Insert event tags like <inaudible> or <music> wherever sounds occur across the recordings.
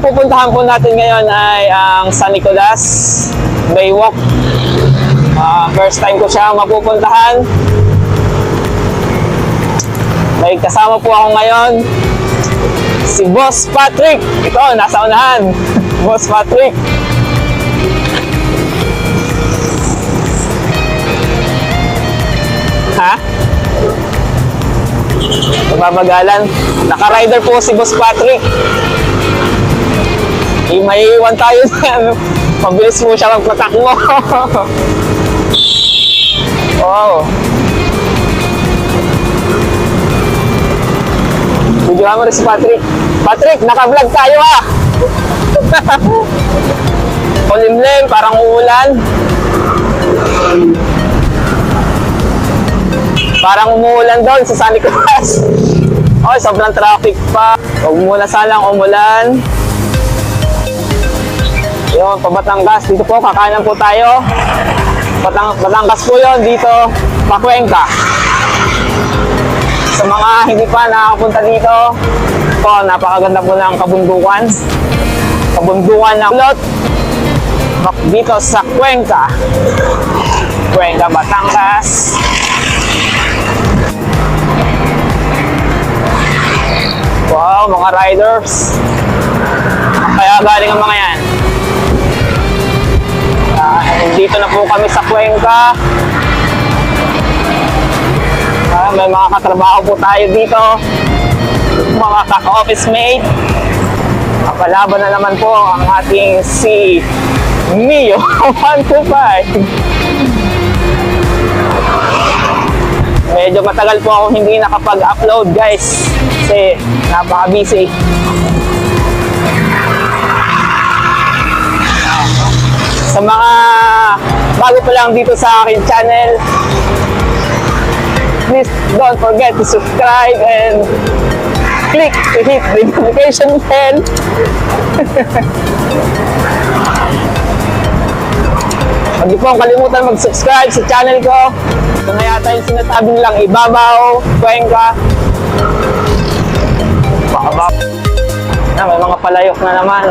Ang pupuntahan po natin ngayon ay ang San Nicolas Baywalk. Ah, first time ko siya mapupuntahan. May kasama po ako ngayon. Si Boss Patrick. Ito, nasa unahan. <laughs> Boss Patrick. Ha? Babagalan. Naka-rider po si Boss Patrick. Eh, may iwan tayo na Mabilis mo siya magpatakbo. <laughs> wow. Videohan mo rin si Patrick. Patrick, naka-vlog tayo ah! <laughs> Kulimlim, parang uulan. Parang umuulan doon sa San Nicolas. <laughs> Oh, sobrang traffic pa. Huwag muna salang umulan. Yun, pa Batangas. Dito po, kakanan po tayo. Batang, Batangas po yun, dito, Pakuengka. Sa mga hindi pa nakakapunta dito, po, napakaganda po ng kabundukan. Kabundukan ng lot. Dito sa Cuenca. Cuenca, Batangas. Wow, mga riders. Kaya galing ang mga yan. Ah, dito na po kami sa Cuenca. Ah, may mga katrabaho po tayo dito. Mga ka-office mate. Kapalaban na naman po ang ating si Mio <laughs> 125. Medyo matagal po ako hindi nakapag-upload guys kasi napaka-busy. Sa mga bago pa lang dito sa akin channel, please don't forget to subscribe and click to hit the notification bell. <laughs> Huwag niyo pong kalimutan mag-subscribe sa channel ko. Ito na yata yung sinasabi nilang ibabaw, Cuenca. Bakabaw. Na, may mga palayok na naman.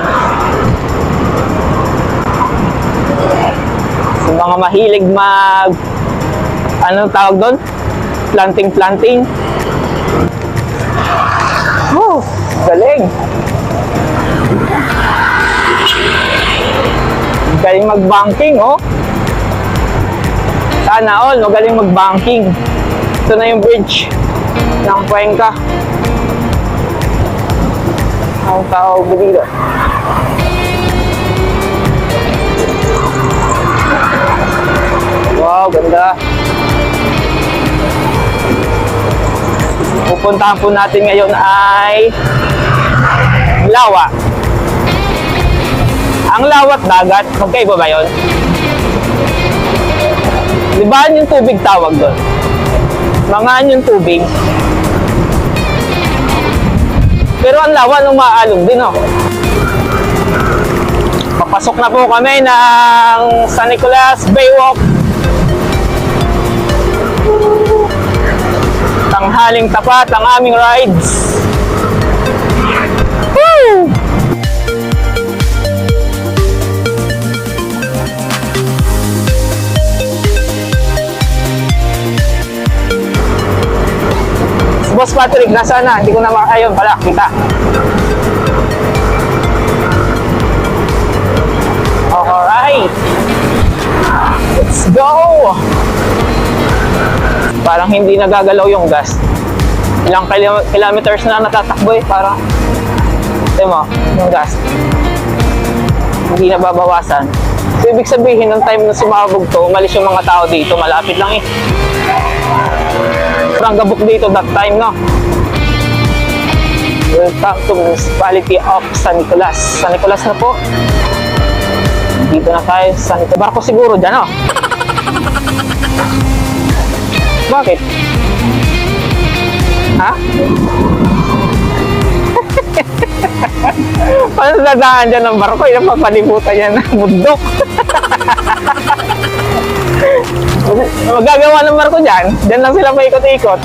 Yung mga mahilig mag... Anong tawag doon? Planting-planting. Oh, galing. Galing mag-banking, oh. Sana all, magaling mag-banking. Ito na yung bridge ng Cuenca. Ang tawag dito. Wow, ganda. Pupuntahan po natin ngayon ay Lawa. Ang lawat dagat, magkaiba ba yun? Di yung tubig tawag doon? Mangaan yung tubig. Pero ang lawa nung maalog din, oh. Papasok na po kami ng San Nicolas Baywalk. Tanghaling tapat ang aming rides. Woo! Boss Patrick, nasa na? Hindi ko na ma- Ayun pala, kita. Parang hindi nagagalaw yung gas. Ilang kilo- kilometers na natatakbo eh. Parang, ito mo, yung gas. Hindi nababawasan. So, ibig sabihin, ng time na sumabog to, umalis yung mga tao dito. Malapit lang eh. Parang gabok dito that time, no? Welcome to Municipality of San Nicolas. San Nicolas na po. Dito na tayo sa San Nicolas. Barko siguro dyan, no? <laughs> Bakit? Ha? <laughs> Paano dadaan dyan ng barko? Yung papalibutan yan ng bundok. <laughs> Magagawa ng barko dyan. Dyan lang sila paikot-ikot.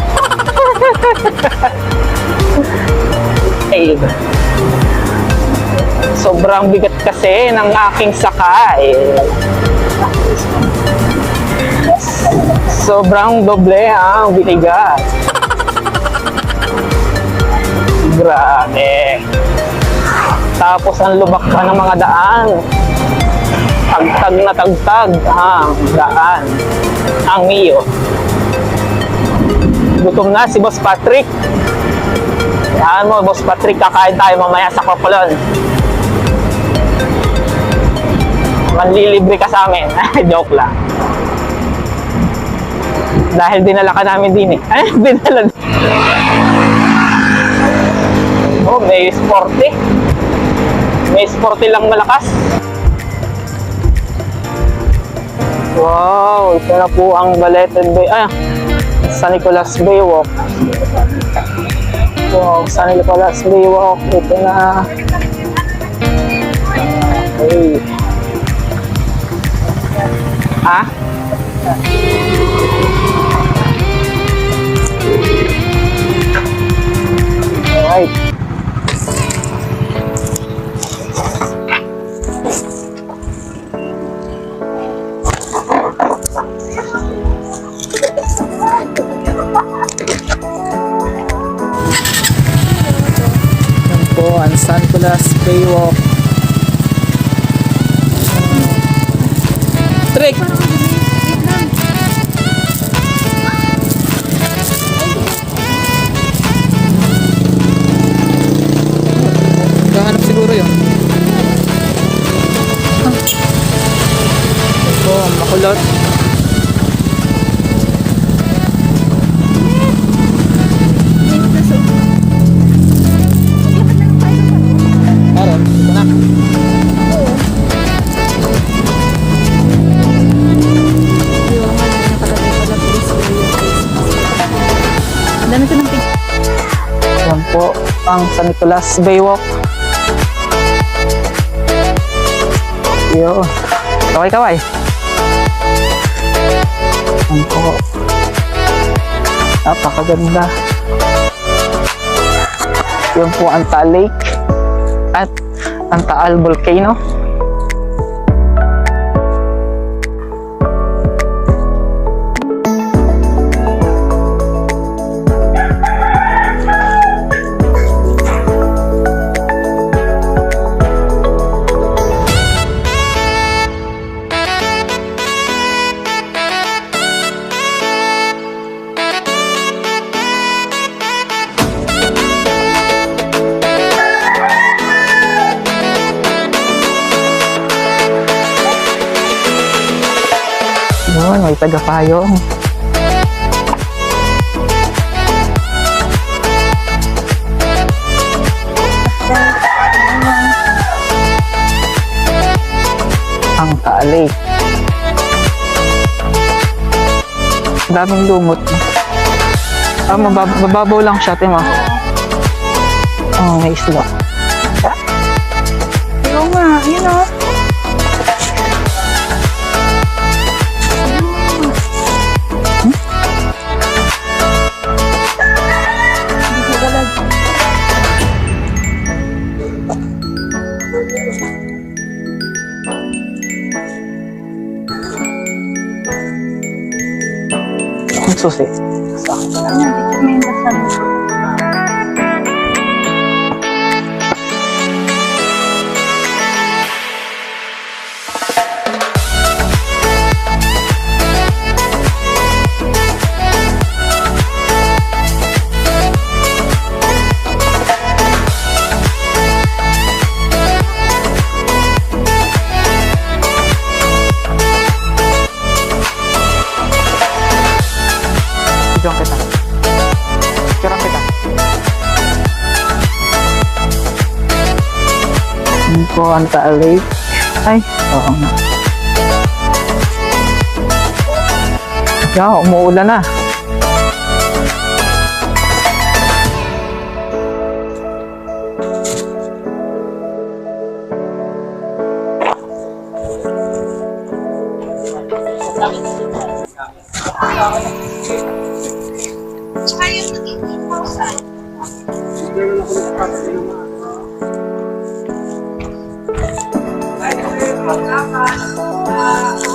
Ay. <laughs> Sobrang bigat kasi ng aking sakay. Sobrang doble ang bigat. Grabe. Tapos ang lubak pa ng mga daan. Tagtag na tagtag ang daan. Ang Mio. Gutom na si Boss Patrick. Yan mo, Boss Patrick, kakain tayo mamaya sa Kokolon. Manlilibre ka sa amin. <laughs> Joke lang. Dahil dinala ka namin din eh. Ay, <laughs> dinala. Oh, may sporty. May sporty lang malakas. Wow, ito na po ang Baleted Bay. Ah, San Nicolas Bay Walk. Wow, San Nicolas Bay Walk. Ito na. Okay. Ah? Trick! Gahanap siguro yun. Ito, ang makulot. Meron, ito. Po ang San Nicolas Bay Walk. Yo. Kaway kaway. Yan po. Napakaganda. Yan po ang Taal Lake at ang Taal Volcano. Tagapayong. Ang Taal Lake. Daming lumot. Ah, mabab- mababaw lang siya, Timo. Oh, may isla. Ang Kuwanta Lake. Ay, oo nga. Yaw, umuulan na. Tsaka yung nagiging pausa. Hindi naman ako nagpapasalamat. Ito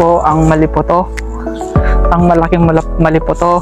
po ang malipoto. Ang malaking malipoto.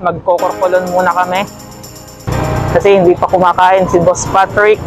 Guys, magkokorkulon muna kami. Kasi hindi pa kumakain si Boss Patrick.